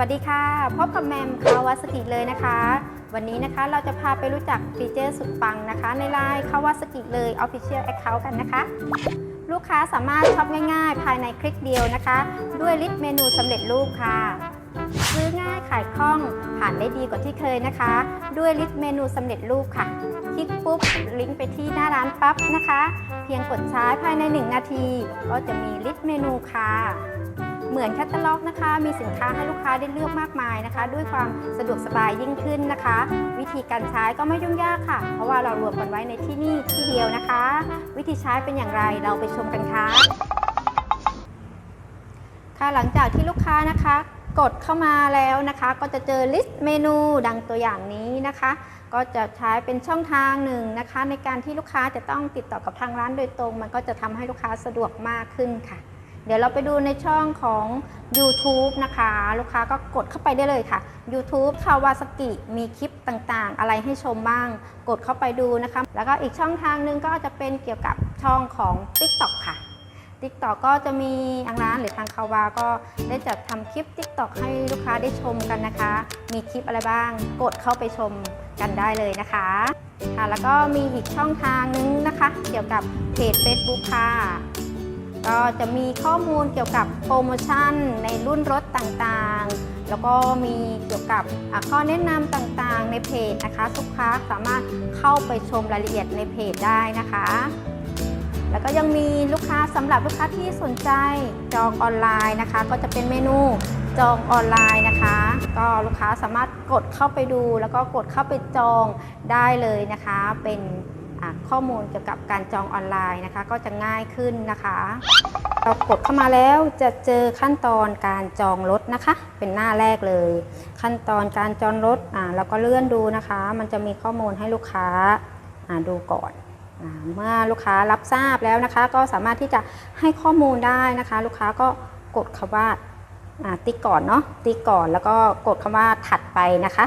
วัสดีค่ะ พบกับแมมคาวาสกิเลยนะคะ วันนี้นะคะเราจะพาไปรู้จักฟีเจอร์สุดปังนะคะ ในไลน์คาวาสกิเลย Official Account กันนะคะ ลูกค้าสามารถช็อปง่ายๆ ภายในคลิกเดียวนะคะ ด้วยลิสต์เมนูสำเร็จรูปค่ะ ซื้อง่ายขายคล่องผ่านได้ดีกว่าที่เคยนะคะ ด้วยลิสต์เมนูสำเร็จรูปค่ะ คลิกปุ๊บ ลิงก์ไปที่หน้าร้านปั๊บนะคะ เพียงกดใช้ภายใน 1 นาที ก็จะมีลิสต์เมนูค่ะ เหมือนแคตตาล็อกนะคะ มีสินค้าให้ลูกค้าได้เลือกมากมายนะคะ ด้วยความสะดวกสบายยิ่งขึ้นนะคะ วิธีการใช้ก็ไม่ยุ่งยากค่ะ เพราะว่าเรารวมกันไว้ในที่นี่ที่เดียวนะคะ วิธีใช้เป็นอย่างไรเราไปชมกันค่ะค่ะหลังจากที่ลูกค้านะคะกดเข้ามาแล้วนะคะ ก็จะเจอลิสต์เมนูดังตัวอย่างนี้นะคะ ก็จะใช้เป็นช่องทางหนึ่งนะคะ ในการที่ลูกค้าจะต้องติดต่อกับทางร้านโดยตรง มันก็จะทำให้ลูกค้าสะดวกมากขึ้นค่ะ เดี๋ยวเราไปดูในช่องของ YouTube นะคะ ลูกค้าก็กดเข้าไปได้เลยค่ะ YouTube คาวาสกิมีคลิปต่างๆ อะไรให้ชมบ้าง กดเข้าไปดูนะคะ แล้วก็อีกช่องทางหนึ่งก็จะเป็นเกี่ยวกับช่องของ TikTok ค่ะ TikTok ก็จะมีทางร้านหรือทางคาวาก็ได้จัดทำคลิป TikTok ให้ลูกค้าได้ชมกันนะคะ มีคลิปอะไรบ้าง กดเข้าไปชมกันได้เลยนะคะค่ะแล้วก็มีอีกช่องทางนึงนะคะ เกี่ยวกับเพจ Facebook ค่ะ ก็จะมีข้อมูลเกี่ยวกับโปรโมชั่นในรุ่นรถต่างๆ แล้วก็มีเกี่ยวกับข้อแนะนำต่างๆ ในเพจนะคะลูกค้าสามารถเข้าไปชมรายละเอียดในเพจได้นะคะ แล้วก็ยังมีลูกค้าสำหรับลูกค้าที่สนใจจองออนไลน์นะคะ ก็จะเป็นเมนูจองออนไลน์นะคะ ก็ลูกค้าสามารถกดเข้าไปดู แล้วก็กดเข้าไปจองได้เลยนะคะเป็น ข้อมูลเกี่ยวกับการจองออนไลน์นะคะ ก็จะง่ายขึ้นนะคะ เรากดเข้ามาแล้วจะเจอขั้นตอนการจองรถนะคะ เป็นหน้าแรกเลย ขั้นตอนการจองรถอ่าเราก็เลื่อนดูนะคะ มันจะมีข้อมูลให้ลูกค้าอ่าดูก่อนอเมื่อลูกค้ารับทราบแล้วนะคะ ก็สามารถที่จะให้ข้อมูลได้นะคะ ลูกค้าก็กดคำว่าอ่าติ๊กก่อนเนาะติ๊กก่อนแล้วก็กดคำว่าถัดไปนะคะ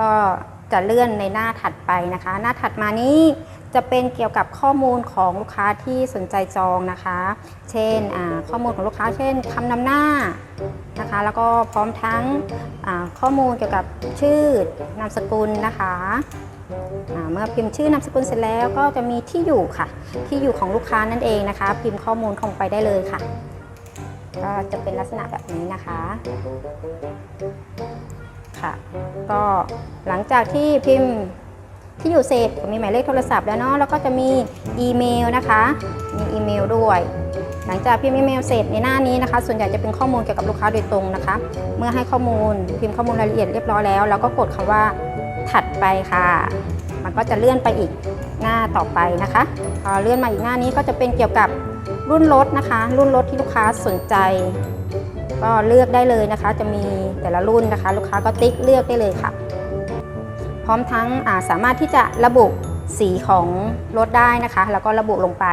ก็ จะเลื่อนในหน้าถัดไปนะคะ หน้าถัดมานี้จะเป็นเกี่ยวกับข้อมูลของลูกค้าที่สนใจจองนะคะ เช่นข้อมูลของลูกค้า เช่นคำนำหน้านะคะ แล้วก็พร้อมทั้งข้อมูลเกี่ยวกับชื่อนามสกุลนะคะเมื่อพิมพ์ชื่อนามสกุลเสร็จแล้วก็จะมีที่อยู่ค่ะ ที่อยู่ของลูกค้านั่นเองนะคะ พิมพ์ข้อมูลลงไปได้เลยค่ะ ก็จะเป็นลักษณะแบบนี้นะคะ ค่ะ ก็หลังจากที่พิมพ์ที่อยู่เสร็จก็มีหมายเลขโทรศัพท์แล้วเนาะแล้วก็จะมีอีเมลนะคะ มีอีเมลด้วย หลังจากพิมพ์อีเมลเสร็จในหน้านี้นะคะ ส่วนใหญ่จะเป็นข้อมูลเกี่ยวกับลูกค้าโดยตรงนะคะ เมื่อให้ข้อมูลพิมพ์ข้อมูลรายละเอียดเรียบร้อยแล้วเราก็กดคำว่าถัดไปค่ะ มันก็จะเลื่อนไปอีกหน้าต่อไปนะคะพอเลื่อนมาอีกหน้านี้ก็จะเป็นเกี่ยวกับรุ่นรถนะคะ รุ่นรถที่ลูกค้าสนใจ ก็เลือกได้เลยนะคะ จะมีแต่ละรุ่นนะคะ ลูกค้าก็ติ๊กเลือกได้เลยค่ะ พร้อมทั้งาสามารถที่จะระบุสีของรถได้นะคะ แล้วก็ระบุลงไป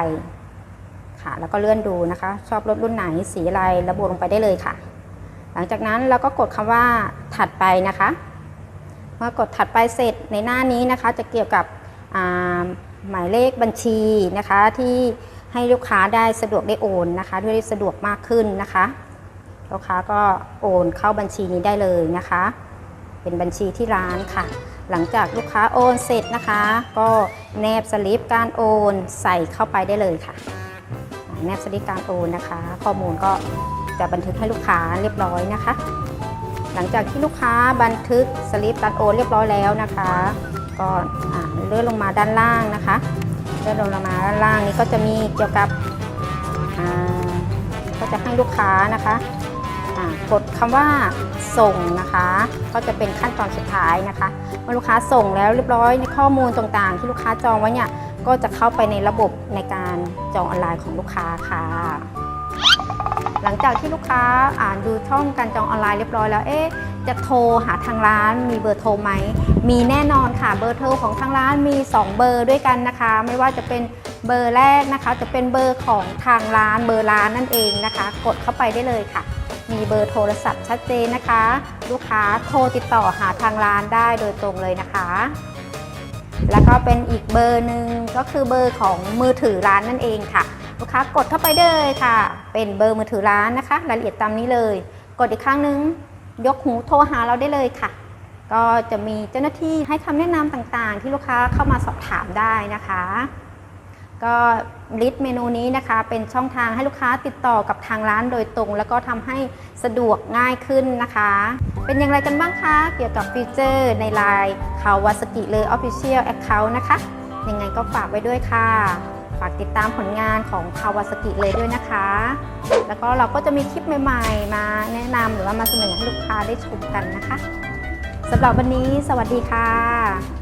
ค่ะ แล้วก็เลื่อนดูนะคะ ชอบรถรุ่นไหนสีอะไรระบุลงไปได้เลยค่ะ หลังจากนั้นเราก็กดคำว่าถัดไปนะคะเมื่อกดถัดไปเสร็จในหน้านี้นะคะ จะเกี่ยวกับหมายเลขบัญชีนะคะที่ให้ลูกค้าได้สะดวกได้โอนนะคะด้วยสะดวกมากขึ้นนะคะ ลูกค้าก็โอนเข้าบัญชีนี้ได้เลยนะคะ เป็นบัญชีที่ร้านค่ะ หลังจากลูกค้าโอนเสร็จนะคะ ก็แนบสลิปการโอนใส่เข้าไปได้เลยค่ะ แนบสลิปการโอนนะคะ ข้อมูลก็จะบันทึกให้ลูกค้าเรียบร้อยนะคะ หลังจากที่ลูกค้าบันทึกสลิปการโอนเรียบร้อยแล้วนะคะก็เลื่อนลงมาด้านล่างนะคะเลื่อนลงมาด้านล่างนี้ก็จะมีเกี่ยวกับก็จะให้ลูกค้านะคะ กดคำว่าส่งนะคะ ก็จะเป็นขั้นตอนสุดท้ายนะคะเมื่อลูกค้าส่งแล้วเรียบร้อยในข้อมูลต่างๆ ที่ลูกค้าจองไว้เนี่ยก็จะเข้าไปในระบบในการจองออนไลน์ของลูกค้าค่ะ หลังจากที่ลูกค้าอ่านดูช่องการจองออนไลน์เรียบร้อยแล้วเอ๊ะจะโทรหาทางร้านมีเบอร์โทรไหม มีแน่นอนค่ะเบอร์โทรของทางร้านมี 2 เบอร์ด้วยกันนะคะ ไม่ว่าจะเป็นเบอร์แรกนะคะ จะเป็นเบอร์ของทางร้านเบอร์ร้านนั่นเองนะคะ กดเข้าไปได้เลยค่ะ มีเบอร์โทรศัพท์ชัดเจนนะคะ ลูกค้าโทรติดต่อหาทางร้านได้โดยตรงเลยนะคะ แล้วก็เป็นอีกเบอร์หนึ่งก็คือเบอร์ของมือถือร้านนั่นเองค่ะ ลูกค้ากดเข้าไปเลยค่ะ เป็นเบอร์มือถือร้านนะคะ รายละเอียดตามนี้เลย กดอีกครั้งหนึง ยกหูโทรหาเราได้เลยค่ะ ก็จะมีเจ้าหน้าที่ให้คำแนะนำต่างๆ ที่ลูกค้าเข้ามาสอบถามได้นะคะ ก็ลิสต์เมนูนี้นะคะ เป็นช่องทางให้ลูกค้าติดต่อกับทางร้านโดยตรง แล้วก็ทำให้สะดวกง่ายขึ้นนะคะ เป็นอย่างไรกันบ้างคะ เกี่ยวกับฟีเจอร์ในไลน์คาวาสกิเลย Official Account นะคะ ยังไงก็ฝากไว้ด้วยค่ะ ฝากติดตามผลงานของคาวาสกิเลยด้วยนะคะ แล้วก็เราก็จะมีคลิปใหม่ ๆ มาแนะนำหรือว่ามาเสนอให้ลูกค้าได้ชมกันนะคะสำหรับวันนี้ สวัสดีค่ะ